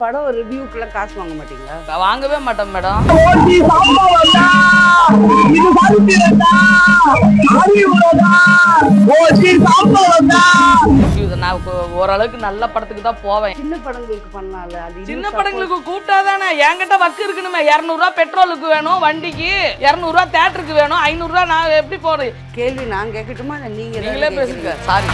படம் ரிவ்யூக்கெல்லாம் காசு வாங்க மாட்டீங்களா? வாங்கவே மாட்டோம் மேடம். இது நான் ஓரளவுக்கு நல்ல படத்துக்கு தான் போவேன். சின்ன படங்களுக்கு பண்ணலாம்ல சின்ன படங்களுக்கு கூப்பிட்டா தானே என்கிட்ட வக்கு இருக்கணுமே. இரநூறுவா பெட்ரோலுக்கு வேணும் வண்டிக்கு. இரநூறுவா தேட்டருக்கு வேணும். ஐநூறுரூவா நான் எப்படி போறது? கேள்வி நான் கேட்கட்டுமா? இல்லை நீங்க நீங்களே பேசுங்க. சாரி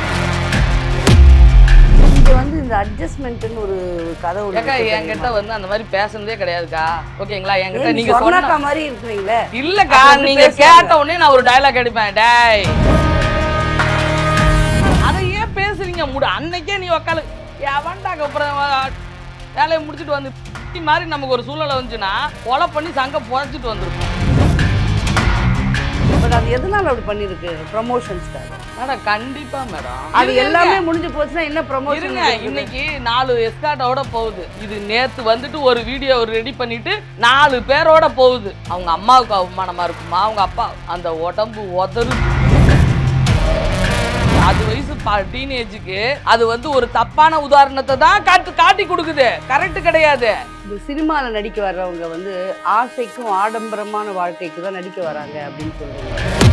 இந்த அட்ஜஸ்ட்மெண்ட்னு ஒரு கதை ஏக்கா என்கிட்ட? வந்து அந்த மாதிரி பேசுனதே கிடையாதுக்கா. ஓகேங்களா? என்கிட்ட நீங்க சொன்ன சொர்ணாக்கா மாதிரி இருக்கிறீங்களே. இல்லக்கா நீங்க. கேட்ட உடனே நான் ஒரு டயலாக் அடிப்பேன் டேய். அதை ஏன் பேசுறீங்க? முடி அன்னைக்கே நீ உக்கால எவன்டாக்க அப்புறம் வேலையை முடிச்சுட்டு வந்து மாதிரி நமக்கு ஒரு சூழ்நிலை வந்துச்சுன்னா கொலை பண்ணி சங்க புதைச்சிட்டு வந்துருக்கோம் பட் அது எதனால அப்படி பண்ணிருக்கு ப்ரமோஷன்ஸ்க்காக மேடம் கண்டிப்பா மேடம். அது எல்லாமே முடிஞ்சு போச்சுன்னா என்ன ப்ரமோஷன் இன்னைக்கு நாலு எஸ்கார்ட்டோட போகுது. இது நேத்து வந்துட்டு ஒரு வீடியோ ரெடி பண்ணிட்டு நாலு பேரோட போகுது. அவங்க அம்மாவுக்கு அவமானமா இருக்குமா? அவங்க அப்பா அந்த உடம்பு உதறு அது வயசு டீனேஜுக்கு அது வந்து ஒரு தப்பான உதாரணத்தை தான் காட்டு காட்டி கொடுக்குது. கரெக்ட் கிடையாது. இந்த சினிமாவில் நடிக்க வர்றவங்க வந்து ஆசைக்கும் ஆடம்பரமான வாழ்க்கைக்கு தான் நடிக்க வராங்க அப்படின்னு சொல்லுவாங்க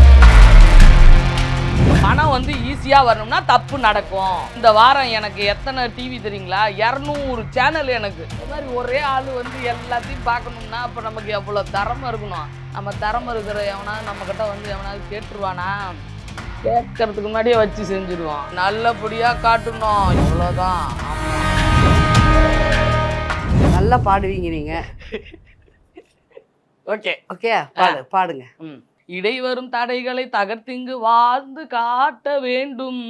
பணம் வந்து ஈஸியா வரணும்னா தப்பு நடக்கும். இந்த வாரம் எனக்கு எத்தனை டிவி தெரியுங்களா? இரநூறு சேனல் எனக்கு. இந்த மாதிரி ஒரே ஆள் வந்து எல்லாத்தையும் பார்க்கணும்னா அப்போ நமக்கு எவ்வளோ திறமை இருக்கணும்? நம்ம திறமை இருக்கிற எவனாவது நம்ம கிட்ட வந்து எவனாவது கேட்டுருவானா? கேட்கறதுக்கு முன்னாடியே வச்சு செஞ்சிருவான். நல்லபடியா காட்டணும். இவ்வளோதான் நல்லா பாடுவீங்க நீங்க. ஓகே. ஓகே பாடு பாடுங்க. ம். இடைவரும் தடைகளை தகர்த்திங்கு வாழ்ந்து காட்ட வேண்டும்.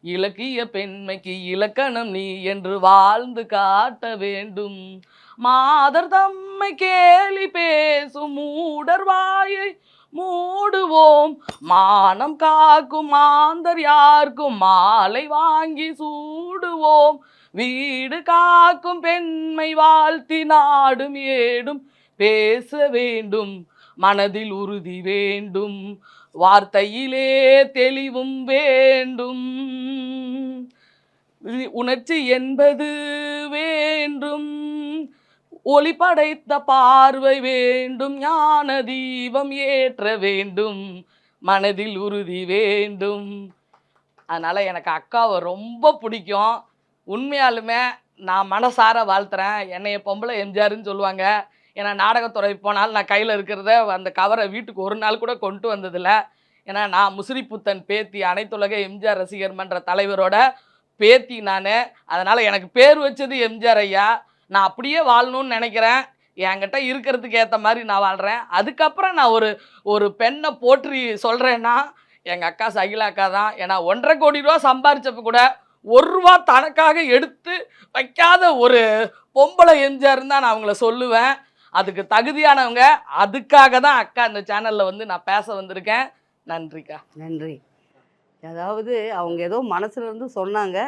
இலக்கிய பெண்மைக்கு இலக்கணம் நீ என்று வாழ்ந்து காட்ட வேண்டும். மாதர் தம்மை கேலி பேசும் மூடர் வாயை மூடுவோம். மானம் காக்கும் மாந்தர் யாருக்கும் மாலை வாங்கி சூடுவோம். வீடு காக்கும் பெண்மை வாழ்த்தி நாடும் ஏடும் பேச வேண்டும். மனதில் உறுதி வேண்டும். வார்த்தையிலே தெளிவும் வேண்டும். உணர்ச்சி என்பது வேண்டும். ஒளி படைத்த பார்வை வேண்டும் ஞான தீபம் ஏற்ற வேண்டும் மனதில் உறுதி வேண்டும். அதனால் எனக்கு அக்காவை ரொம்ப பிடிக்கும். உண்மையாலுமே நான் மனசார வாழ்த்துறேன். என்னைய பொம்பளை எம்ஜிஆர்னு சொல்லுவாங்க. ஏன்னா நாடகத்துறை போனாலும் நான் கையில் இருக்கிறத அந்த கவரை வீட்டுக்கு ஒரு நாள் கூட கொண்டு வந்ததில்ல. ஏன்னா நான் முசிறி புத்தன் பேத்தி அனைத்துலக எம்ஜிஆர் ரசிகர் மன்ற தலைவரோட பேத்தி நான். அதனால் எனக்கு பேர் வச்சது எம்ஜிஆர் ஐயா. நான் அப்படியே வாழணும்னு நினைக்கிறேன். என்கிட்ட இருக்கிறதுக்கு ஏற்ற மாதிரி நான் வாழ்கிறேன் அதுக்கப்புறம் நான் ஒரு ஒரு பெண்ணை போற்றி சொல்கிறேன்னா எங்கள் அக்கா சகிலா அக்கா தான். ஏன்னா ஒன்றரை கோடி ரூபா சம்பாரிச்சப்ப கூட ஒரு ரூபா தனக்காக எடுத்து வைக்காத ஒரு பொம்பளை எம்ஜிஆர்னு தான் நான் அவங்கள சொல்லுவேன். அதுக்கு தகுதியானவங்க அதுக்காக தான் அக்கா இந்த சேனலில் வந்து நான் பேச வந்திருக்கேன். நன்றிக்கா. நன்றி. அதாவது அவங்க ஏதோ மனசுலேருந்து சொன்னாங்க.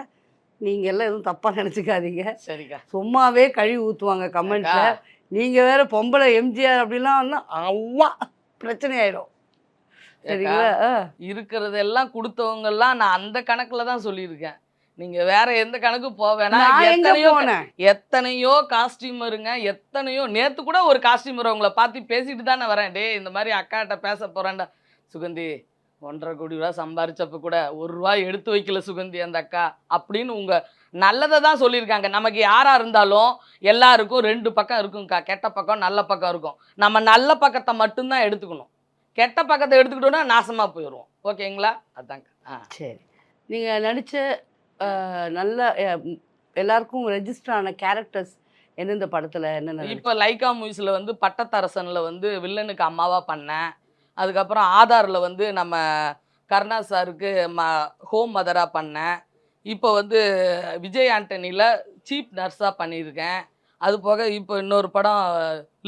நீங்க எல்லாம் எதுவும் தப்பா நினைச்சுக்காதீங்க. சரிக்கா. சும்மாவே கழுவி ஊத்துவாங்க கமெண்ட்ல. அக்கா. நீங்க வேற பொம்பளை எம்ஜிஆர் அப்படிலாம் சொன்னா அவ்வா பிரச்சனை ஆயிடும் சரிங்களா. இருக்கிறதெல்லாம் கொடுத்தவங்கெல்லாம் நான் அந்த கணக்கில் தான் சொல்லியிருக்கேன். நீங்க வேற எந்த கணக்கு எங்க எத்தனையோ எத்தனையோ காஸ்டியூமருங்க எத்தனையோ நேத்து கூட ஒரு காஸ்டியூமர் உங்களை பார்த்து பேசிட்டு தானே வரேன். டேய் இந்த மாதிரி அக்காட்ட பேச போறேன்டா. சுகந்தி ஒன்றரை கோடி ரூபா சம்பாரிச்சப்ப கூட ஒரு ரூபாய் எடுத்து வைக்கல சுகந்தி அந்த அக்கா அப்படின்னு உங்க நல்லதை தான் சொல்லியிருக்காங்க. நமக்கு யாரா இருந்தாலும் எல்லாருக்கும் ரெண்டு பக்கம் இருக்கும்க்கா. கெட்ட பக்கம் நல்ல பக்கம் இருக்கும். நம்ம நல்ல பக்கத்தை மட்டும்தான் எடுத்துக்கணும். கெட்ட பக்கத்தை எடுத்துக்கிட்டோம்னா நாசமா போயிடுவோம் ஓகேங்களா? அதாங்க ஆ. சரி. நீங்க நடிச்ச ஆ, நல்ல எல்லாருக்கும் ரெஜிஸ்டர் ஆன கேரக்டர்ஸ் எந்தெந்த படத்துல என்னென்ன இப்போ லைக்கா மூவிஸில் வந்து பட்டத்தரசனில் வந்து வில்லனுக்கு அம்மாவா பண்ணேன். அதுக்கப்புறம் ஆதாரில் வந்து நம்ம கருணா சாருக்கு ம ஹோம் மதராக பண்ணேன். இப்போ வந்து விஜய் ஆண்டனியில் சீப் நர்ஸாக பண்ணியிருக்கேன். அது போக இப்போ இன்னொரு படம்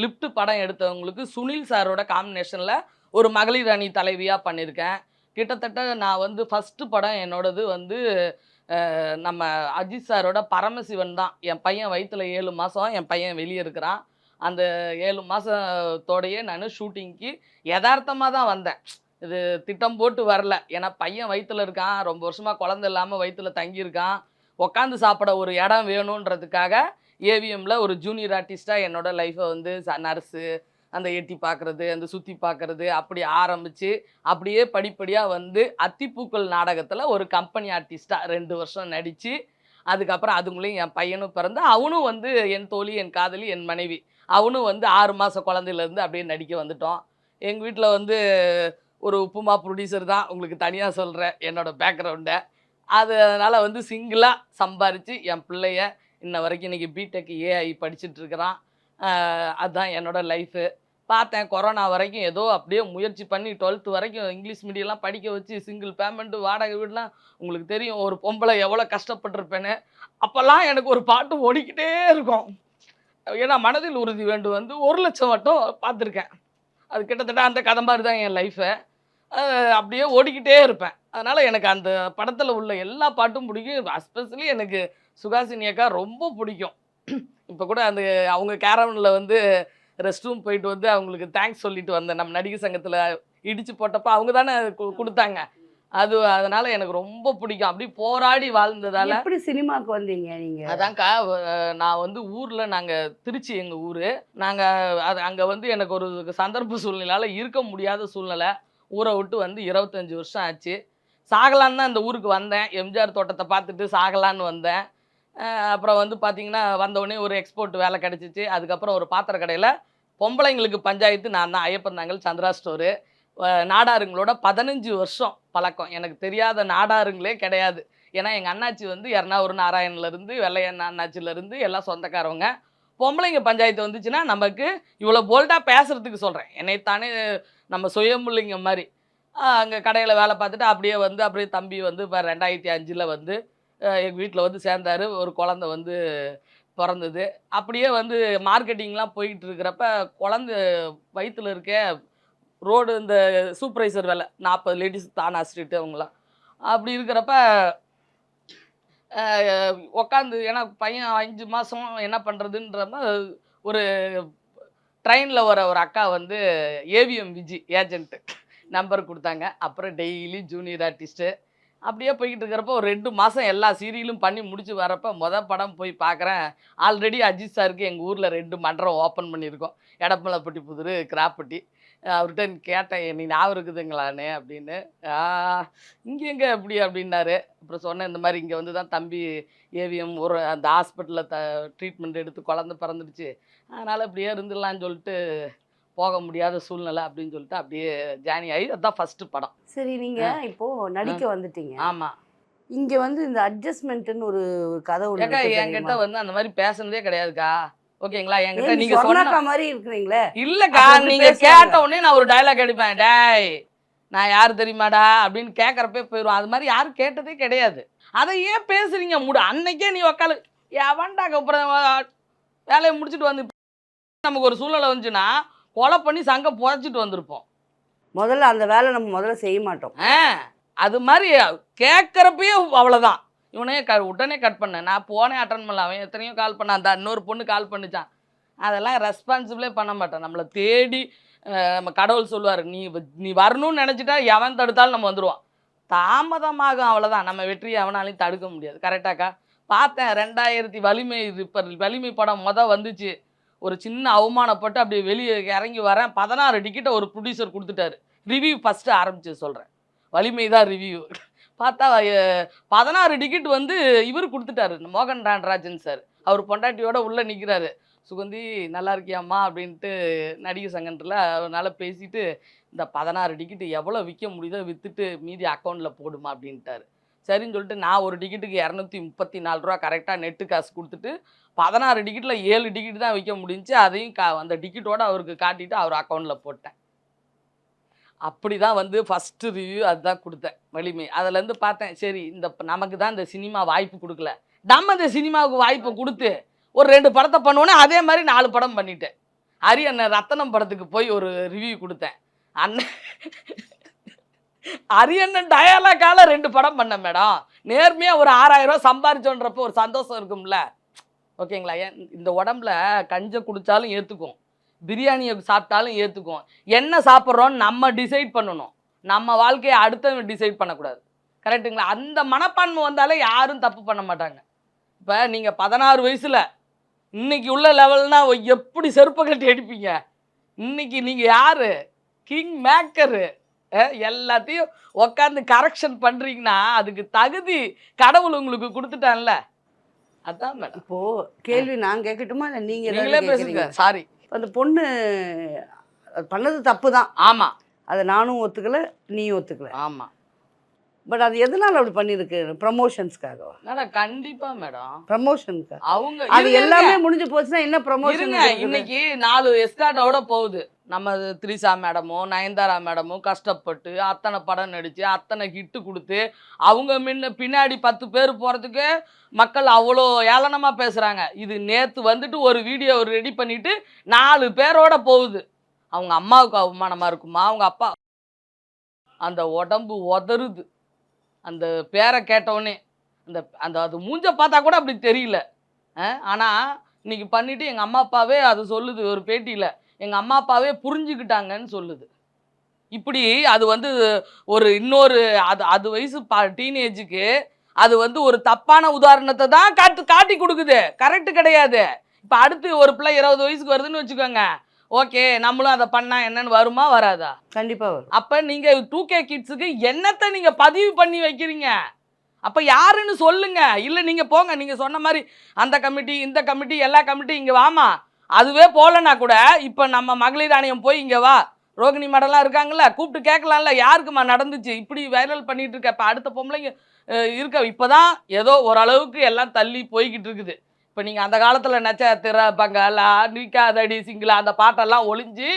லிஃப்ட் படம் எடுத்தவங்களுக்கு சுனில் சாரோட காம்பினேஷனில் ஒரு மகளிர் அணி தலைவியாக பண்ணியிருக்கேன். கிட்டத்தட்ட நான் வந்து ஃபஸ்ட்டு படம் என்னோடது வந்து நம்ம அஜித் சாரோட பரமசிவன் தான். என் பையன் வயிற்றுல ஏழு மாதம் என் பையன் வெளியே இருக்கிறான். அந்த ஏழு மாதத்தோடையே நான் ஷூட்டிங்க்கு யதார்த்தமாக தான் வந்தேன். இது திட்டம் போட்டு வரல. ஏன்னா பையன் வயிற்றுல இருக்கான். ரொம்ப வருஷமாக குழந்த இல்லாமல் வயிற்றுல தங்கியிருக்கான். உக்காந்து சாப்பிட ஒரு இடம் வேணுன்றதுக்காக ஏவிஎம்மில் ஒரு ஜூனியர் ஆர்டிஸ்ட்டாக என்னோடய லைஃப்பை வந்து நர்ஸு அந்த எட்டி பார்க்குறது அந்த சுற்றி பார்க்குறது அப்படி ஆரம்பித்து அப்படியே படிப்படியாக வந்து அத்திப்பூக்கள் நாடகத்தில் ஒரு கம்பெனி ஆர்டிஸ்ட்டாக ரெண்டு வருஷம் நடித்து அதுக்கப்புறம் அதுங்களையும் என் பையனும் பிறந்து அவனும் வந்து என் தோழி என் காதலி என் மனைவி. அவனும் வந்து ஆறு மாத குழந்தையிலேருந்து அப்படியே நடிக்க வந்துட்டோம். எங்கள் வீட்டில் வந்து ஒரு உப்புமா ப்ரொடியூசர் தான். உங்களுக்கு தனியாக சொல்கிறேன் என்னோடய பேக்ரவுண்டை அது அதனால் வந்து சிங்கிளாக சம்பாரித்து என் பிள்ளைய இன்ன வரைக்கும் இன்றைக்கி பிடெக் ஏஐ படிச்சுட்ருக்கிறான் அதுதான் என்னோட லைஃபு பார்த்தேன் கொரோனா வரைக்கும் ஏதோ அப்படியே முயற்சி பண்ணி டுவெல்த்து வரைக்கும் இங்கிலீஷ் மீடியம்லாம் படிக்க வச்சு சிங்கிள் பேமெண்ட்டு வாடகை வீடுலாம் உங்களுக்கு தெரியும். ஒரு பொம்பளை எவ்வளோ கஷ்டப்பட்டிருப்பேன்னு. அப்போல்லாம் எனக்கு ஒரு பாட்டு ஓடிக்கிட்டே இருக்கும். ஏன்னா மனதில் உறுதி வேண்டும் வந்து ஒரு லட்சம் மட்டும் பார்த்துருக்கேன். அது கிட்டத்தட்ட அந்த கதை மாதிரி தான் என் லைஃபை அப்படியே ஓடிக்கிட்டே இருப்பேன். அதனால் எனக்கு அந்த படத்தில் உள்ள எல்லா பாட்டும் பிடிக்கும். எஸ்பெஷலி எனக்கு சுகாசினி அக்கா ரொம்ப பிடிக்கும். இப்போ கூட அந்த அவங்க கேரவனில் வந்து ரெஸ்ட் ரூம் போயிட்டு வந்து அவங்களுக்கு தேங்க்ஸ் சொல்லிட்டு வந்தேன். நம்ம நடிகர் சங்கத்தில் இடித்து போட்டப்போ அவங்க தானே கொடுத்தாங்க. அது அதனால எனக்கு ரொம்ப பிடிக்கும். அப்படி போராடி வாழ்ந்ததால எப்படி சினிமாக்கு வந்தீங்க நீங்க? அதான்க்கா நான் வந்து ஊர்ல நாங்க திருச்சி எங்க ஊரு. நாங்க அது அங்க வந்து எனக்கு ஒரு சந்தர்ப்ப சூழ்நிலையால இருக்க முடியாத சூழ்நிலை. ஊரை விட்டு வந்து இருபத்தஞ்சு வருஷம் ஆச்சு. சாகலான்னு தான் இந்த ஊருக்கு வந்தேன். எம்ஜிஆர் தோட்டத்தை பார்த்துட்டு சாகலான்னு வந்தேன். அப்புறம் வந்து பார்த்தீங்கன்னா வந்தவுடனே ஒரு எக்ஸ்போர்ட் வேலை கிடச்சிச்சு. அதுக்கப்புறம் ஒரு பாத்திர கடையில் பொம்பளைங்களுக்கு பஞ்சாயத்து நான் தான். ஐயப்பந்தாங்கல் சந்திரா ஸ்டோரு நாடாருங்களோட பதினஞ்சு வருஷம் பழக்கம். எனக்கு தெரியாத நாடாருங்களே கிடையாது. ஏன்னா எங்கள் அண்ணாச்சி வந்து எர்ணாவூர் நாராயண்லேருந்து வெள்ளையன் அண்ணாச்சிலேருந்து எல்லாம் சொந்தக்காரவங்க. பொம்பளைங்க பஞ்சாயத்து வந்துச்சுன்னா நமக்கு இவ்வளோ போல்டாக பேசுகிறதுக்கு சொல்கிறேன் என்னைத்தானே நம்ம சுயம்புள்ளிங்க மாதிரி அங்கே கடையில் வேலை பார்த்துட்டு அப்படியே வந்து அப்படியே தம்பி வந்து இப்போ ரெண்டாயிரத்தி அஞ்சில் வந்து எங்கள் வீட்டில் வந்து சேர்ந்தாரு. ஒரு குழந்த வந்து பிறந்தது. அப்படியே வந்து மார்க்கெட்டிங்லாம் போயிட்டு இருக்கிறப்ப குழந்த வயிற்றுல இருக்க ரோடு இந்த சூப்பர்வைசர் வேலை. நாற்பது லேடிஸ் தானா ஸ்ட்ரீட்டு அவங்களாம். அப்படி இருக்கிறப்ப உக்காந்து ஏன்னா பையன் அஞ்சு மாதம் என்ன பண்ணுறதுன்றப்ப ஒரு ட்ரெயினில் வர ஒரு அக்கா வந்து ஏவிஎம் விஜி ஏஜென்ட்டு நம்பர் கொடுத்தாங்க. அப்புறம் டெய்லி ஜூனியர் ஆர்டிஸ்ட்டு அப்படியே போய்கிட்டு இருக்கிறப்ப ஒரு ரெண்டு மாதம் எல்லா சீரியலும் பண்ணி முடிச்சு வரப்ப மொதல் படம் போய் பார்க்குறேன் ஆல்ரெடி அஜித் சாருக்கு எங்கள் ஊரில் ரெண்டு மன்றம் ஓப்பன் பண்ணியிருக்கோம். எடப்பலப்பட்டி புதுரு கிராப்பட்டி. அவர்கிட்ட கேட்டேன் நீ ஞாபகம் இருக்குதுங்களாண்ணே அப்படின்னு. இங்கே எங்கே எப்படி அப்படின்னாரு. அப்புறம் சொன்னேன் இந்த மாதிரி இங்கே வந்து தான் தம்பி ஏவிஎம் ஒரு அந்த ஹாஸ்பிட்டலில் த ட்ரீட்மெண்ட் எடுத்து குழந்த பிறந்துடுச்சு. அதனால் இப்படியே இருந்துடலான்னு சொல்லிட்டு போக முடியாத சூழ்நிலை அப்படின்னு சொல்லிட்டு அப்படியே ஜானி ஆகி அதுதான் ஃபஸ்ட்டு படம். சரி நீங்க இப்போ நடிக்க வந்துட்டீங்க. ஆமாம் இங்க வந்து இந்த அட்ஜஸ்ட்மெண்ட்னு ஒரு கதை என்கிட்ட? வந்து அந்த மாதிரி பேசுனதே கிடையாதுக்கா. ஓகேங்களா? என்கிட்ட நீங்க சொன்ன மாதிரி இருக்கிறீங்களே? இல்லக்கா நீங்க? கேட்ட உடனே நான் ஒரு டயலாக் அடிப்பேன் டேய் நான் யார் தெரியுமாடா? அப்படின்னு கேட்கறப்பே போயிடும் அது மாதிரி யாரும் கேட்டதே கிடையாது. அதை ஏன் பேசுறீங்க? முடி அன்னைக்கே நீ உக்கால எவன்டாக்க அப்புறம் வேலையை முடிச்சுட்டு வந்து நமக்கு ஒரு சூழ்நிலை வந்துச்சுன்னா கொலை பண்ணி சங்க புதைச்சிட்டு வந்திருப்போம். முதல்ல அந்த வேலை நம்ம முதல்ல செய்ய மாட்டோம். ஆ அது மாதிரி கேட்குறப்பயே அவ்வளோதான் இவனே க உடனே கட் பண்ணேன். நான் போனே அட்டன் பண்ணல. அவன் எத்தனையோ கால் பண்ணான் அந்த இன்னொரு பொண்ணு கால் பண்ணிச்சான். அதெல்லாம் ரெஸ்பான்சிபிளே பண்ண மாட்டேன். நம்மளை தேடி நம்ம கடவுள் சொல்லுவார் நீ நீ வரணும்னு நினச்சிட்டா எவன் தடுத்தாலும் நம்ம வந்துடுவான் தாமதமாகும் அவ்வளோதான் நம்ம வெற்றியை அவனாலையும் தடுக்க முடியாது. கரெக்டாக்கா பார்த்தேன் ரெண்டாயிரத்தி வலிமை இப்போ வலிமை படம் மொதல் வந்துச்சு. ஒரு சின்ன அவமானப்பட்டு அப்படியே வெளியே இறங்கி வரேன். பதினாறு டிக்கெட்டை ஒரு ப்ரொடியூசர் கொடுத்துட்டாரு. ரிவ்யூ ஃபஸ்ட்டு ஆரம்பித்து சொல்கிறேன் வலிமை தான் ரிவ்யூ பார்த்தா பதினாறு டிக்கெட் வந்து இவர் கொடுத்துட்டாரு மோகன் ராஜன் சார். அவர் பொண்டாட்டியோட உள்ளே நிற்கிறாரு சுகந்தி நல்லா இருக்கியாம்மா? அப்படின்ட்டு நடிகர் சங்கத்தில் அவனால் பேசிட்டு இந்த பதினாறு டிக்கெட்டு எவ்வளோ விற்க முடியுதோ விற்றுட்டு மீதி அக்கௌண்ட்டில் போடுமா? அப்படின்ட்டாரு. சரின்னு சொல்லிட்டு நான் ஒரு டிக்கெட்டுக்கு இரநூத்தி முப்பத்தி நாலு ரூபா கரெக்டாக நெட்டு காசு கொடுத்துட்டு பதினாறு டிக்கெட்டில் ஏழு டிக்கெட் தான் விற்க முடிஞ்சு அதையும் கா அந்த டிக்கெட்டோட அவருக்கு காட்டிட்டு அவர் அக்கௌண்ட்டில் போட்டேன். அப்படி தான் வந்து ஃபஸ்ட்டு ரிவ்யூ அதுதான் கொடுத்தேன் வலிமை. அதுலேருந்து பார்த்தேன் சரி இந்த நமக்கு தான் இந்த சினிமா வாய்ப்பு கொடுக்கல. நம்ம இந்த சினிமாவுக்கு வாய்ப்பை கொடுத்து ஒரு ரெண்டு படத்தை பண்ணுவோன்னே அதே மாதிரி நாலு படம் பண்ணிட்டேன். ஹரி அண்ணன் ரத்தனம் படத்துக்கு போய் ஒரு ரிவ்யூ கொடுத்தேன். அண்ணன் அரியண்ணன் டயலாக்கால ரெண்டு படம் பண்ணேன் மேடம். நேர்மையாக ஒரு ஆறாயிரம் ரூபாய் சம்பாரிச்சோன்றப்போ ஒரு சந்தோஷம் இருக்கும்ல. ஓகேங்களா? ஏன் இந்த உடம்புல கஞ்சை குடித்தாலும் ஏற்றுக்கும் பிரியாணியை சாப்பிட்டாலும் ஏற்றுக்கும் என்ன சாப்பிட்றோன்னு நம்ம டிசைட் பண்ணணும். நம்ம வாழ்க்கையை அடுத்தவங்க டிசைட் பண்ணக்கூடாது. கரெக்ட்டுங்களா அந்த மனப்பான்மை வந்தாலே யாரும் தப்பு பண்ண மாட்டாங்க. இப்போ நீங்கள் பதினாறு வயசில் இன்னைக்கு உள்ள லெவல்னா எப்படி செருப்பை கட்டி அடிப்பீங்க? இன்னைக்கு நீங்க யாரு? கிங் மேக்கரு எல்லாத்தையும் உக்காந்து கரெக்ஷன் பண்றீங்கன்னா அதுக்கு தகுதி கடவுள் உங்களுக்கு கொடுத்துட்டான்ல. அதான் மேடம். இப்போ கேள்வி நான் கேட்கட்டுமா இல்லை நீங்க ஏதாவது நீங்களே பேசுங்க. சாரி அந்த பொண்ணு அது பண்ணது தப்பு தான் ஆமா. அதை நானும் ஒத்துக்கல நீயும் ஒத்துக்கல. ஆமா. பட் அது எதனால அப்படி பண்ணிருக்கு ப்ரமோஷன்ஸ்க்காகவா? மேடம் கண்டிப்பா மேடம். ப்ரமோஷனுக்கு அவங்க அது எல்லாமே முடிஞ்சு போச்சுன்னா என்ன ப்ரமோஷன் இன்னைக்கு நாலு எஸ்கார்டோட போகுது. நம்ம த்ரிஷா மேடமும் நயன்தாரா மேடமும் கஷ்டப்பட்டு அத்தனை படம் நடித்து அத்தனை ஹிட்டு கொடுத்து அவங்க முன்ன பின்னாடி பத்து பேர் போகிறதுக்கு மக்கள் அவ்வளோ ஏளனமாக பேசுகிறாங்க இது நேற்று வந்துட்டு ஒரு வீடியோ ரெடி பண்ணிவிட்டு நாலு பேரோட போகுது. அவங்க அம்மாவுக்கு அவமானமாக இருக்குமா? அவங்க அப்பா அந்த உடம்பு உதறுது. அந்த பேரை கேட்டவுடனே அந்த அந்த அது மூஞ்ச பார்த்தா கூட அப்படி தெரியல. ஆனால் இன்னைக்கு பண்ணிவிட்டு எங்கள் அம்மா அப்பாவே அது சொல்லுது ஒரு பேட்டியில். எங்கள் அம்மா அப்பாவே புரிஞ்சுக்கிட்டாங்கன்னு சொல்லுது. இப்படி அது வந்து ஒரு இன்னொரு அது அது வயசு பா டீனேஜுக்கு அது வந்து ஒரு தப்பான உதாரணத்தை தான் காட்டு காட்டி கொடுக்குது. கரெக்டு கிடையாது. இப்போ அடுத்து ஒரு பிள்ளை இருபது வயசுக்கு வருதுன்னு வச்சுக்கோங்க. ஓகே நம்மளும் அதை பண்ணா என்னன்னு வருமா வராதா? கண்டிப்பா வரும். அப்ப நீங்க டூ கே கிட்ஸுக்கு என்னத்தை நீங்க பதிவு பண்ணி வைக்கிறீங்க? அப்ப யாருன்னு சொல்லுங்க. இல்ல நீங்க போங்க. நீங்க சொன்ன மாதிரி அந்த கமிட்டி இந்த கமிட்டி எல்லா கமிட்டி இங்க வாமா. அதுவே போகலன்னா கூட இப்போ நம்ம மகளிர் ஆணையம் போய் இங்கே வா. ரோகிணி மேடம்லாம் இருக்காங்கல்ல கூப்பிட்டு கேட்கலாம்ல யாருக்குமா நடந்துச்சு? இப்படி வைரல் பண்ணிட்டு இருக்க. இப்போ அடுத்த பொம்பளைங்க இருக்க இருக்க. இப்பதான் ஏதோ ஓரளவுக்கு எல்லாம் தள்ளி போய்கிட்டு இருக்குது. இப்போ நீங்கள் அந்த காலத்தில் நட்சத்திர பங்காலா நிக்காதடி சிங்கிளா அந்த பாட்டெல்லாம் ஒளிஞ்சு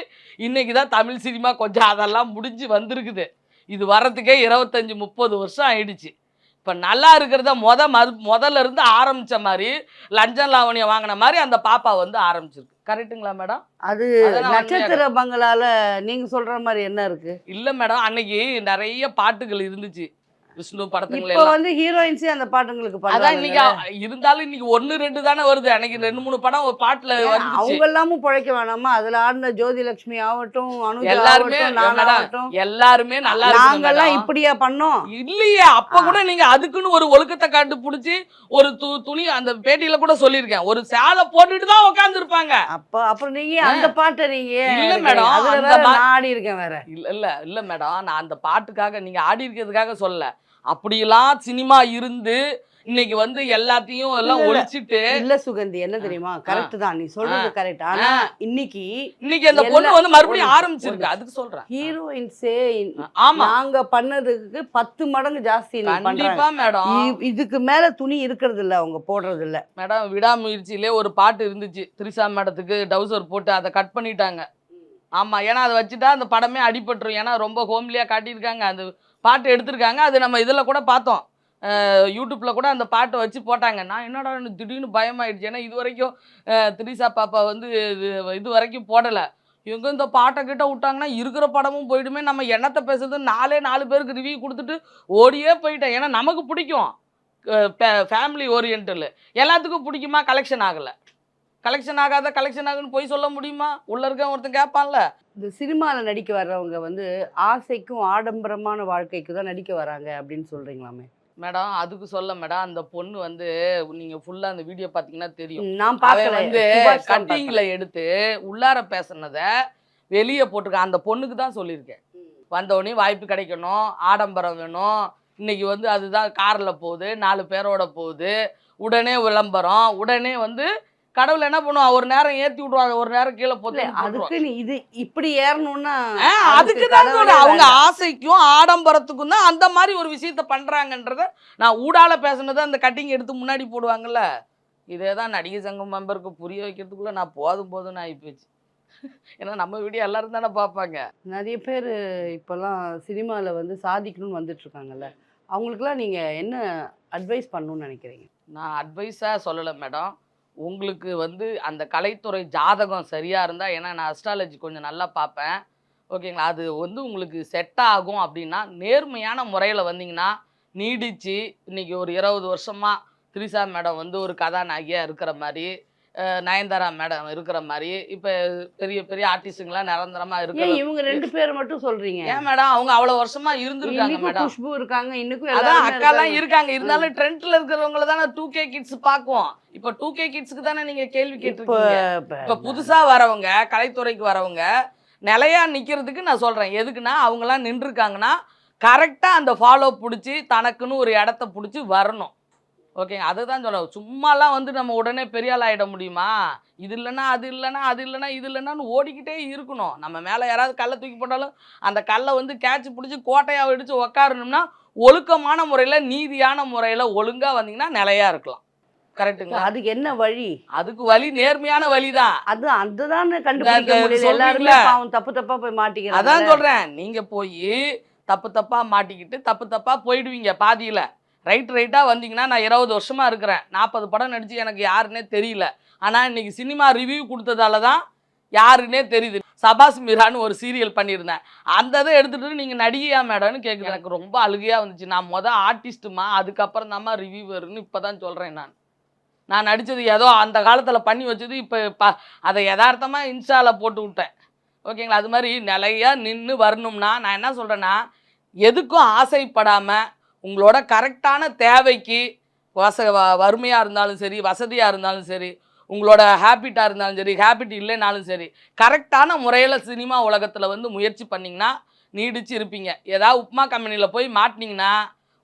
இன்றைக்கி தான் தமிழ் சினிமா கொஞ்சம் அதெல்லாம் முடிஞ்சு வந்திருக்குது. இது வர்றதுக்கே இருபத்தஞ்சி முப்பது வருஷம் ஆயிடுச்சு. இப்போ நல்லா இருக்கிறத முத மது முதல்ல இருந்து ஆரம்பிச்ச மாதிரி லஞ்சம் லாவணியம் வாங்கின மாதிரி அந்த பாப்பா வந்து ஆரம்பிச்சிருக்கு. கரெக்ட்டுங்களா மேடம்? அது நட்சத்திர பங்களால நீங்க சொல்ற மாதிரி என்ன இருக்கு? இல்லை மேடம் அன்னைக்கு நிறைய பாட்டுகள் இருந்துச்சு. விஷ்ணு இப்போ வந்து ஹீரோயின்ஸே அந்த பாட்டுங்களுக்கு அதான் இன்னைக்கு இருந்தாலும் இன்னைக்கு ஒன்று ரெண்டு தானே வருது. அன்னைக்கு ரெண்டு மூணு படம் ஒரு பாட்டுல அவங்க எல்லாமும் பிழைக்க வேணாமா? அதுல ஆடின ஜோதி லட்சுமி ஆகட்டும் அனுஜா எல்லாருமே எல்லாருமே நல்லா நாங்கெல்லாம் இப்படியா பண்ணோம்? இல்லையே அப்ப கூட நீங்க அதுக்குன்னு ஒரு ஒழுக்கத்தை கண்டுபிடிச்சு ஒரு து துணி அந்த பேட்டியில கூட சொல்லியிருக்கேன். ஒரு சேலை போட்டுட்டு தான் உட்கார்ந்து இருப்பாங்க அப்ப அப்புறம் நீங்க அந்த பாட்டை நீங்க ஏன் இல்ல? மேடம், அதுல ஆடி இருக்கேன் வேற. இல்ல இல்ல இல்ல மேடம் நான் அந்த பாட்டுக்காக நீங்க ஆடி இருக்கிறதுக்காக சொல்லல. அப்படியெல்லாம் சினிமா இருந்து இன்னைக்கு வந்து எல்லாத்தையும் எல்லாம். ஒழிச்சிட்டு இல்ல சுகந்தி என்ன தெரியுமா? கரெக்ட் தான். நீ சொல்றது கரெக்ட் ஆனா இன்னைக்கு இன்னைக்கு அந்த பொண்ணு வந்து மறுபடியும் ஆரம்பிச்சிருக்கு. அதுக்கு சொல்றேன். ஹீரோயின்ஸே ஆமா. நாங்க பண்ணதுக்கு பத்து மடங்கு ஜாஸ்தி கண்டிப்பா மேடம். இதுக்கு மேல துணி இருக்கிறது இல்ல அவங்க போடுறது இல்ல மேடம் விடாமுயற்சியிலே ஒரு பாட்டு இருந்துச்சு. திரிசா மேடத்துக்கு டவுசர் போட்டு அதை கட் பண்ணிட்டாங்க. ஆமா ஏன்னா அதை வச்சுட்டா அந்த படமே அடிபட்டுரும். ஏன்னா ரொம்ப ஹோம்லியாக காட்டியிருக்காங்க. அந்த பாட்டு எடுத்திருக்காங்க. அது நம்ம இதில் கூட பார்த்தோம். யூடியூப்பில் கூட அந்த பாட்டை வச்சு போட்டாங்க. நான் என்னடா திடீர்னு பயமாயிடுச்சு. ஏன்னா இது வரைக்கும் திரிசா பாப்பா வந்து இது இது வரைக்கும் போடலை. இவங்க இந்த பாட்டை கிட்ட விட்டாங்கன்னா இருக்கிற படமும் போயிடுமே. நம்ம என்னத்தை பேசுறது? நாலே நாலு பேருக்கு ரிவ்யூ கொடுத்துட்டு ஓடியே போயிட்டேன். ஏன்னா நமக்கு பிடிக்கும். ஃபேமிலி ஓரியன்டல் எல்லாத்துக்கும் பிடிக்குமா? கலெக்ஷன் ஆகலை. கலெக்ஷன் ஆகாத கலெக்ஷன் ஆகுன்னு போய் சொல்ல முடியுமா? உள்ள இருக்க ஒருத்தன் கேட்பான்ல. இந்த சினிமால நடிக்க வர்றவங்க வந்து ஆசைக்கும் ஆடம்பரமான வாழ்க்கைக்கு தான் நடிக்க வராங்க அப்படின்னு சொல்றீங்களாமே? மேடம் அதுக்கு சொல்ல மேடம் அந்த பொண்ணு வந்து நீங்க ஃபுல்லா அந்த வீடியோ பாத்தீங்கன்னா தெரியும். நான் வந்து கட்டிங்ல எடுத்து உள்ளார பேசுனத வெளியே போட்டிருக்க அந்த பொண்ணுக்கு தான் சொல்லியிருக்கேன். வந்தவொடனே வாய்ப்பு கிடைக்கணும் ஆடம்பரம் வேணும். இன்னைக்கு வந்து அதுதான் கார்ல போகுது நாலு பேரோட போகுது. உடனே விளம்பரம் உடனே வந்து கடவுள் என்ன பண்ணுவான் ஒரு நேரம் ஏத்தி விடுவாங்க. ஒரு நேரம் கீழே போட்டு அதுக்கு நீ இது இப்படி ஏறணும்னா அதுக்கு தான் சொல்றேன். அவங்க. ஆசைக்கும் ஆடம்பரத்துக்கும் தான் அந்த மாதிரி ஒரு விஷயத்த பண்றாங்கன்றத நான் ஊடால பேசுனதை அந்த கட்டிங் எடுத்து முன்னாடி போடுவாங்கல்ல. இதே தான் நடிகை சங்கம் மெம்பருக்கு புரிய வைக்கிறதுக்குள்ள நான் போதும் போதும்னு ஆகிப்போச்சு ஏன்னா நம்ம வீடியோ எல்லாரும் தானே பார்ப்பாங்க. நிறைய பேர் இப்போல்லாம் சினிமாவில் வந்து சாதிக்கணும்னு வந்துட்டு இருக்காங்கல்ல அவங்களுக்குலாம் நீங்கள் என்ன அட்வைஸ் பண்ணணும்னு நினைக்கிறீங்க? நான் அட்வைஸாக சொல்லலை மேடம் உங்களுக்கு வந்து அந்த கலைத்துறை ஜாதகம் சரியாக இருந்தால் ஏன்னா நான் அஸ்ட்ராலஜி கொஞ்சம் நல்லா பார்ப்பேன். ஓகேங்களா அது வந்து உங்களுக்கு செட் ஆகும் அப்படின்னா நேர்மையான முறையில் வந்தீங்கன்னா நீடிச்சு இன்றைக்கி ஒரு இருபது வருஷமாக திரிசா மேடம் வந்து ஒரு கதாநாயகியாக இருக்கிற மாதிரி நயன்தாரா மேடம் இருக்கிற மாதிரி இப்போ பெரிய பெரிய ஆர்டிஸ்டுங்களாம் நிரந்தரமா ஏன் இருக்கிற இவங்க ரெண்டு பேரை மட்டும் சொல்றீங்க? ஏன் மேடம்? அவங்க அவ்வளவு வருஷமா இருந்திருக்காங்க மேடம். குஷ்பு இருக்காங்க இன்னைக்கும் அதான் எல்லாருமே அக்காலாம் இருக்காங்க. இருந்தாலும் ட்ரெண்ட்ல இருக்கிறவங்கள தானே டூ கே கிட்ஸ் பாக்குவோம் இப்போ டூ கே கிட்ஸ்க்கு தானே நீங்க கேள்வி கேட்டிருக்கீங்க. இப்ப புதுசா வரவங்க கலைத்துறைக்கு வரவங்க நிலையா நிக்கிறதுக்கு நான் சொல்றேன். எதுக்குன்னா அவங்கலாம் நின்றுருக்காங்கன்னா கரெக்டா அந்த ஃபாலோ பிடிச்சி தனக்குன்னு ஒரு இடத்த பிடிச்சி வரணும். ஓகேங்க அதுதான் சொல்ல சும்மாலாம் வந்து நம்ம உடனே பெரிய ஆள் ஆயிட முடியுமா? இது இல்லைன்னா அது இல்லைன்னா அது இல்லைன்னா இது இல்லைன்னான்னு ஓடிக்கிட்டே இருக்கணும். நம்ம மேலே யாராவது கல்லை தூக்கி போட்டாலும் அந்த கல்லை வந்து கேட்ச் பிடிச்சி கோட்டையாக வெடிச்சு உக்காரணும்னா ஒழுக்கமான முறையில் நீதியான முறையில் ஒழுங்காக வந்தீங்கன்னா நிலையா இருக்கலாம். கரெக்ட்டுங்களா அதுக்கு என்ன வழி? அதுக்கு வழி நேர்மையான வழி தான் அது அதுதான் கண்டுபிடிக்க முடியல எல்லாருமே. பாவம் தப்பு தப்பா போய் மாட்டிக்கிறாங்க அதான் சொல்றேன். நீங்க போய் தப்பு தப்பா மாட்டிக்கிட்டு தப்பு தப்பா போயிடுவீங்க பாதியில. ரைட் ரைட்டாக வந்தீங்கன்னா நான் இருபது வருஷமாக இருக்கிறேன். நாற்பது படம் நடித்து எனக்கு யாருன்னே தெரியல. ஆனால் இன்னைக்கு சினிமா ரிவ்யூ கொடுத்ததால தான் யாருன்னே தெரியுது. சபாஸ் மீரான்னு ஒரு சீரியல் பண்ணியிருந்தேன். அந்த இதை எடுத்துகிட்டு நீங்கள் நடிகையா மேடம்னு கேட்குது எனக்கு ரொம்ப அழுகையாக வந்துச்சு. நான் முத ஆர்டிஸ்ட்டுமா அதுக்கப்புறம் தாம்மா ரிவ்யூவர்னு இப்பதான் சொல்கிறேன் நான். நான் நடித்தது ஏதோ அந்த காலத்தில் பண்ணி வச்சது இப்போ ப அதை யதார்த்தமாக இன்ஸ்டாவில் போட்டு விட்டேன். ஓகேங்களா? அது மாதிரி நிலையாக நின்று வரணும்னா நான் என்ன சொல்கிறேன்னா எதுக்கும் ஆசைப்படாமல் உங்களோட கரெக்டான தேவைக்கு வச வ- இருந்தாலும் சரி வசதியாக இருந்தாலும் சரி உங்களோட ஹேபிட்டாக இருந்தாலும் சரி ஹேபிட் இல்லைனாலும் சரி கரெக்டான முறையில் சினிமா உலகத்தில் வந்து முயற்சி பண்ணிங்கன்னா நீடிச்சு இருப்பீங்க. ஏதாவது உப்மா கம்பெனியில் போய் மாட்டினீங்கன்னா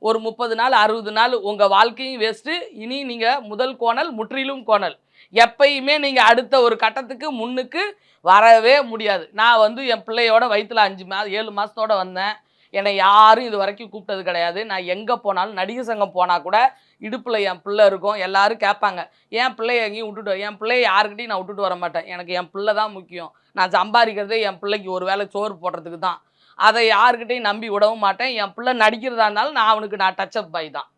ஒரு முப்பது நாள் அறுபது நாள் உங்கள் வாழ்க்கையும் வேஸ்ட்டு இனி நீங்கள் முதல் கோணல் முற்றிலும் கோணல். எப்பயுமே நீங்கள் அடுத்த ஒரு கட்டத்துக்கு முன்னுக்கு வரவே முடியாது. நான் வந்து என் பிள்ளையோட வயிற்றில் அஞ்சு மா ஏழு மாதத்தோட வந்தேன். என்னை யாரும் இது வரைக்கும் கூப்பிட்டது கிடையாது. நான் எங்கே போனாலும் நடிகர் சங்கம் போனால் கூட இடுப்பில் என் பிள்ளை இருக்கும். எல்லாரும் கேட்பாங்க என் பிள்ளைய எங்கேயும் விட்டுட்டு என் பிள்ளைய யாருக்கிட்டையும் நான் விட்டுட்டு வர மாட்டேன். எனக்கு என் பிள்ளை தான் முக்கியம். நான் சம்பாதிக்கிறதே என் பிள்ளைக்கு ஒரு வேளை சோறு போடுறதுக்கு தான். அதை யாருக்கிட்டையும் நம்பி விடவும் மாட்டேன். என் பிள்ளை நடிக்கிறதா இருந்தாலும் நான் அவனுக்கு நான் டச் அப் பாய் தான்.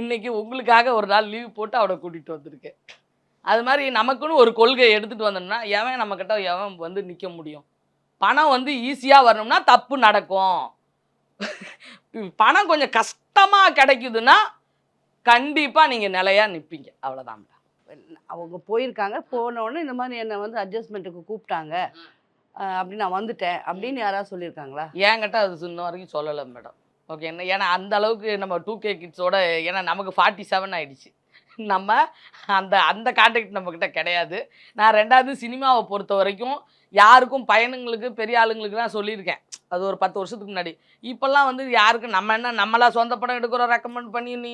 இன்றைக்கி உங்களுக்காக ஒரு நாள் லீவ் போட்டு அவனை கூட்டிகிட்டு வந்திருக்கேன். அது மாதிரி நமக்குன்னு ஒரு கொள்கை எடுத்துகிட்டு வந்தோம்னா எவன் நம்மக்கிட்ட எவன் வந்து நிற்க முடியும்? பணம் வந்து ஈஸியாக வரணும்னா தப்பு நடக்கும். பணம் கொஞ்சம் கஷ்டமாக கிடைக்குதுன்னா கண்டிப்பாக நீங்கள் நிலையா நிற்பீங்க அவ்வளோதான் அவங்க போயிருக்காங்க. போன உடனே இந்த மாதிரி என்னை வந்து அட்ஜஸ்ட்மெண்ட்டுக்கு கூப்பிட்டாங்க. அப்படி நான் வந்துட்டேன் அப்படின்னு யாராவது சொல்லியிருக்காங்களா? என்கிட்ட அது இன்ன வரைக்கும் சொல்லலை மேடம். ஓகே என்ன ஏன்னா அந்த அளவுக்கு நம்ம டூ கே கிட்ஸோட ஏன்னா நமக்கு ஃபார்ட்டி செவன் ஆயிடுச்சு. நம்ம அந்த அந்த கான்டாக்ட் நம்மக்கிட்ட கிடையாது. நான் ரெண்டாவது சினிமாவை பொறுத்த வரைக்கும் யாருக்கும் பையனுங்களுக்கு பெரிய ஆளுங்களுக்கு தான் சொல்லியிருக்கேன். அது ஒரு பத்து வருஷத்துக்கு முன்னாடி. இப்போல்லாம் வந்து யாருக்கும் நம்ம என்ன நம்மளா சொந்த படம் எடுக்கிறோம் ரெக்கமெண்ட் பண்ணி நீ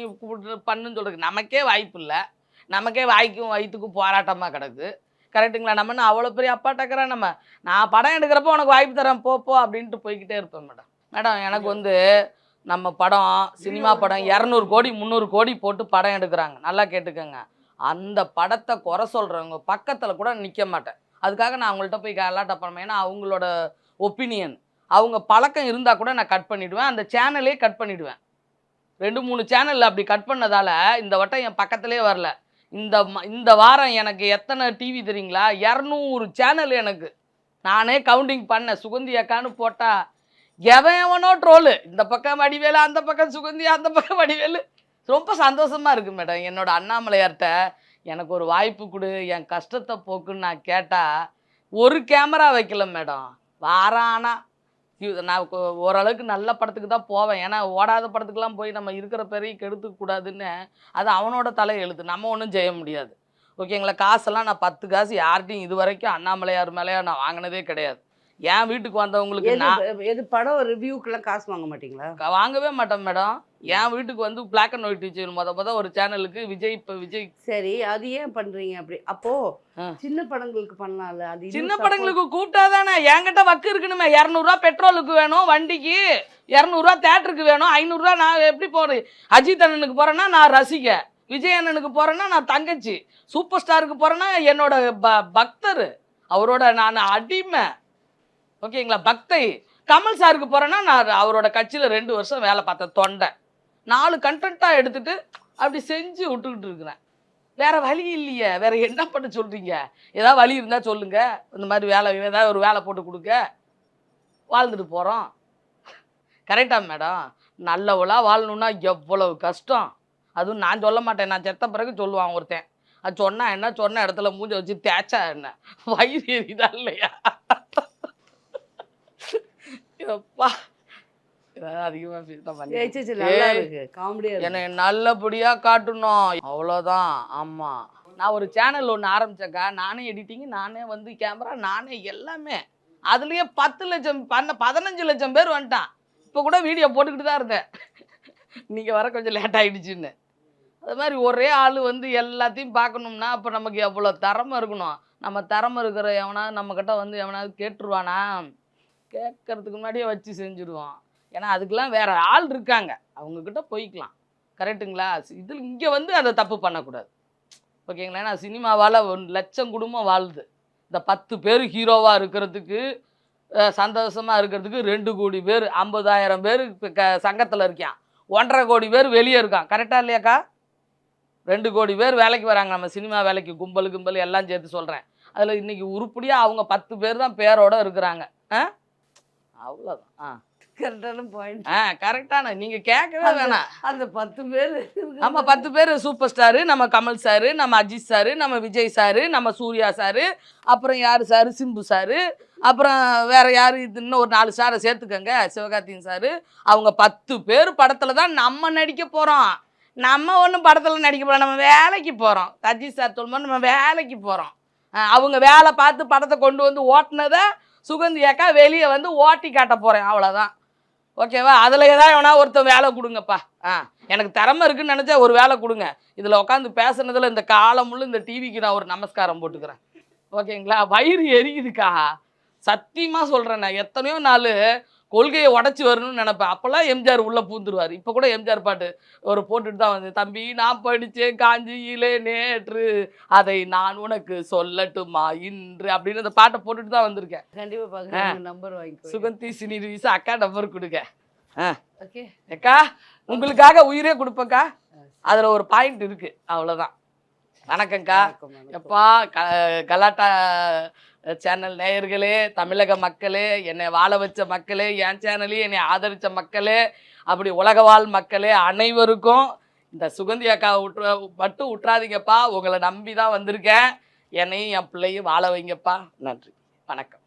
பண்ணுன்னு சொல்கிறதுக்கு நமக்கே வாய்ப்பு இல்லை. நமக்கே வாய்க்கும் வயிற்றுக்கும் போராட்டமாக கிடக்கு. கரெக்டுங்களா நம்ம என்ன அவ்வளோ பெரிய அப்பா டக்கரா நம்ம? நான் படம் எடுக்கிறப்போ உனக்கு வாய்ப்பு தரேன் போப்போ அப்படின்ட்டு போய்கிட்டே இருப்பேன் மேடம். மேடம் எனக்கு வந்து நம்ம படம் சினிமா படம் இரநூறு கோடி முந்நூறு கோடி போட்டு படம் எடுக்கிறாங்க. நல்லா கேட்டுக்கோங்க. அந்த படத்தை குறை சொல்கிறவங்க பக்கத்தில் கூட நிற்க மாட்டேன். அதுக்காக நான் அவங்கள்ட்ட போய் கலாட்டா பண்ணுவேன் ஏன்னா அவங்களோட ஒப்பீனியன். அவங்க பழக்கம் இருந்தால் கூட நான் கட் பண்ணிவிடுவேன் அந்த சேனலே கட் பண்ணிவிடுவேன் ரெண்டு மூணு சேனலில் அப்படி கட் பண்ணதால் இந்த வட்டம் என் பக்கத்திலே வரல. இந்த ம- இந்த வாரம் எனக்கு எத்தனை டிவி தெரியுங்களா? இரநூறு சேனல் எனக்கு. நானே கவுண்டிங் பண்ணேன். சுகந்தி அக்கான்னு போட்டால் எவன் எவனோ ட்ரோலு இந்த பக்கம் வடிவேலு அந்த பக்கம் சுகந்தி அந்த பக்கம் வடிவேலு. ரொம்ப சந்தோஷமாக இருக்குது மேடம். என்னோட அண்ணாமலையார்கிட்ட எனக்கு ஒரு வாய்ப்பு கொடு என் கஷ்டத்தை போக்குன்னு நான் கேட்டா ஒரு கேமரா வைக்கல மேடம். வாரானா. நான் ஓரளவுக்கு நல்ல படத்துக்கு தான் போவேன். ஏன்னா ஓடாத படத்துக்குலாம் போய் நம்ம இருக்கிற பேரையும் கெடுத்துக்க கூடாதுன்னு அது அவனோட தலை எழுத்து. நம்ம ஒன்றும் செய்ய முடியாது. ஓகேங்களா? காசெல்லாம் நான் பத்து காசு யார்கிட்டையும் இது வரைக்கும் அண்ணாமலையார் மேலேயா நான் வாங்கினதே கிடையாது. என் வீட்டுக்கு வந்தவங்களுக்கு நான் எது படம் ரிவ்யூக்கெல்லாம் காசு வாங்க மாட்டீங்களா? வாங்கவே மாட்டேன் மேடம். என் வீட்டுக்கு வந்து பிளாக் அண்ட் ஒயிட் டிவி மொத மொத ஒரு சேனலுக்கு விஜய் இப்போ விஜய் சரி அது ஏன் பண்றீங்க அப்படி? அப்போ. சின்ன படங்களுக்கு பண்ணலாம்ல அது சின்ன படங்களுக்கு கூப்பிட்டா தானே என்கிட்ட வக்கு இருக்கணுமே இரநூறுவா பெட்ரோலுக்கு வேணும் வண்டிக்கு. இரநூறுவா தேட்டருக்கு வேணும். ஐநூறுரூவா நான் எப்படி போகிறேன் அஜித் அண்ணனுக்கு போகிறேன்னா நான் ரசிக. விஜய் அண்ணனுக்கு போகிறேன்னா நான் தங்கச்சி. சூப்பர் ஸ்டாருக்கு போகிறேன்னா என்னோட ப பக்தர். அவரோட நான் அடிமை. ஓகேங்களா? பக்தை. கமல் சாருக்கு போகிறேன்னா நான் அவரோட கட்சியில் ரெண்டு வருஷம் வேலை பார்த்தேன். தொண்டை. நாலு கண்டென்ட்டாக எடுத்துட்டு அப்படி செஞ்சு விட்டுக்கிட்டு இருக்கிறேன். வேற வழி இல்லையே. வேற என்ன பண்ண சொல்றீங்க? ஏதாவது வழி இருந்தால் சொல்லுங்க. இந்த மாதிரி வேலை ஏதாவது ஒரு வேலை போட்டு கொடுங்க. வாழ்ந்துட்டு போகிறோம் கரெக்டா மேடம் நல்லவளா வாழணும்னா எவ்வளவு கஷ்டம்? அதுவும் நான் சொல்ல மாட்டேன். நான் செத்த பிறகு சொல்லுவான் ஒருத்தன். அது சொன்னா என்ன? சொன்ன இடத்துல மூஞ்ச வச்சு தேய்ச்சா என்ன? வயிறு எரியுதா இல்லையா? எப்பா. அதிகமா காமெடியா என்னை நல்லபடியா காட்டணும். அவ்வளோதான் ஆமா. நான் ஒரு சேனல் ஒன்று ஆரம்பிச்சேக்கா நானே எடிட்டிங் நானே வந்து கேமரா நானே எல்லாமே. அதுலயே பத்து லட்சம் பண்ண பதினஞ்சு லட்சம் பேர் வந்துட்டான். இப்போ கூட வீடியோ போட்டுக்கிட்டு தான் இருந்தேன். நீங்க வர கொஞ்சம் லேட் ஆயிடுச்சுன்னு. அது மாதிரி ஒரே ஆள் வந்து எல்லாத்தையும் பார்க்கணும்னா அப்போ நமக்கு எவ்வளோ திறமை இருக்கணும்? நம்ம திறமை இருக்கிற எவனாவது நம்மக்கிட்ட வந்து எவனாவது கேட்டுருவானா? கேட்கறதுக்கு முன்னாடியே வச்சு செஞ்சுருவான். ஏன்னா அதுக்கெல்லாம் வேற ஆள் இருக்காங்க. அவங்கக்கிட்ட போய்க்கலாம். கரெக்ட்டுங்களா? இதில் இங்கே வந்து அதை தப்பு பண்ணக்கூடாது. ஓகேங்களா? ஏன்னா சினிமாவால் ஒரு லட்சம் குடும்பம் வாழுது இந்த பத்து பேர் ஹீரோவாக இருக்கிறதுக்கு சந்தோஷமாக இருக்கிறதுக்கு ரெண்டு கோடி பேர் ஐம்பதாயிரம் பேர் இப்போ க சங்கத்தில் இருக்கான் ஒன்றரை கோடி பேர் வெளியே இருக்கான் கரெக்டாக இல்லையாக்கா? ரெண்டு கோடி பேர் வேலைக்கு வராங்க. நம்ம சினிமா வேலைக்கு கும்பல் கும்பல் எல்லாம் சேர்த்து சொல்கிறேன் அதில் இன்றைக்கி உருப்படியாக அவங்க பத்து பேர் தான் பேரோட இருக்கிறாங்க. ஆ? அவ்வளோதான் ஆ. கரெக்டான பாயிண்ட் ஆ கரெக்டான. நீங்கள் கேட்கவே வேணாம். அந்த பத்து பேர் நம்ம பத்து பேர் சூப்பர் ஸ்டாரு நம்ம கமல் சாரு நம்ம அஜித் சாரு நம்ம விஜய் சாரு நம்ம சூர்யா சாரு அப்புறம் யார் சாரு? சிம்பு சாரு அப்புறம் வேற யார்? இன்னும் ஒரு நாலு ஸ்டாரை சேர்த்துக்கங்க சிவகார்த்திகேயன் சாரு. அவங்க பத்து பேர் படத்தில் தான் நம்ம நடிக்க போகிறோம் நம்ம ஒன்றும் படத்தில் நடிக்க போகிறோம் நம்ம வேலைக்கு போகிறோம் அஜித் சார் சொல்லும்போது நம்ம வேலைக்கு போகிறோம் அவங்க வேலை பார்த்து படத்தை கொண்டு வந்து ஓட்டுனதை சுகந்தி அக்கா வெளியே வந்து ஓட்டி காட்ட போகிறேன் அவ்வளோதான் ஓகேவா? அதில் ஏதாவது வேணா ஒருத்தன் வேலை கொடுங்கப்பா. ஆ. எனக்கு திறமை இருக்குன்னு நினச்சா ஒரு வேலை கொடுங்க. இதில் உட்காந்து பேசுனதுல இந்த காலம் முழு இந்த டிவிக்கு நான் ஒரு நமஸ்காரம் போட்டுக்கிறேன். ஓகேங்களா? வயிறு எரியுதுக்கா. சத்தியமாக சொல்கிறேன் நான். எத்தனையோ நாள் கொள்கையை உடச்சி வரணும்னு நினைப்பேன். அப்போல்லாம் எம்ஜிஆர் உள்ளே பூந்துருவார். இப்போ கூட எம்ஜிஆர் பாட்டு ஒரு போட்டுட்டு தான் வந்து தம்பி நான் படித்தேன் காஞ்சியிலே நேற்று. அதை நான் உனக்கு சொல்லட்டுமா இன்று? அப்படின்னு அந்த பாட்டை போட்டுட்டு தான் வந்திருக்கேன். கண்டிப்பா பாக்குறேன். நம்பர் வாங்கிக்கோ. சுகந்தி சினி ரிவிஸ் அக்கா நம்பர் கொடுங்க. ஆ. ஓகே. அக்கா உங்களுக்காக உயிரே கொடுப்பேக்கா அதில் ஒரு பாயிண்ட் இருக்கு. அவ்வளோதான் வணக்கம்க்கா. எப்பா க கலாட்டா சேனல் நேயர்களே தமிழக மக்களே என்னை வாழ வச்ச மக்களே என் சேனலையும் என்னை ஆதரித்த மக்களே அப்படி உலக வாழ் மக்களே அனைவருக்கும் இந்த சுகந்தி அக்காவை விட்டுற மட்டும் விட்றாதீங்கப்பா உங்களை நம்பி தான் வந்திருக்கேன். என்னையும் என் பிள்ளையும் வாழ வைங்கப்பா. நன்றி. வணக்கம்.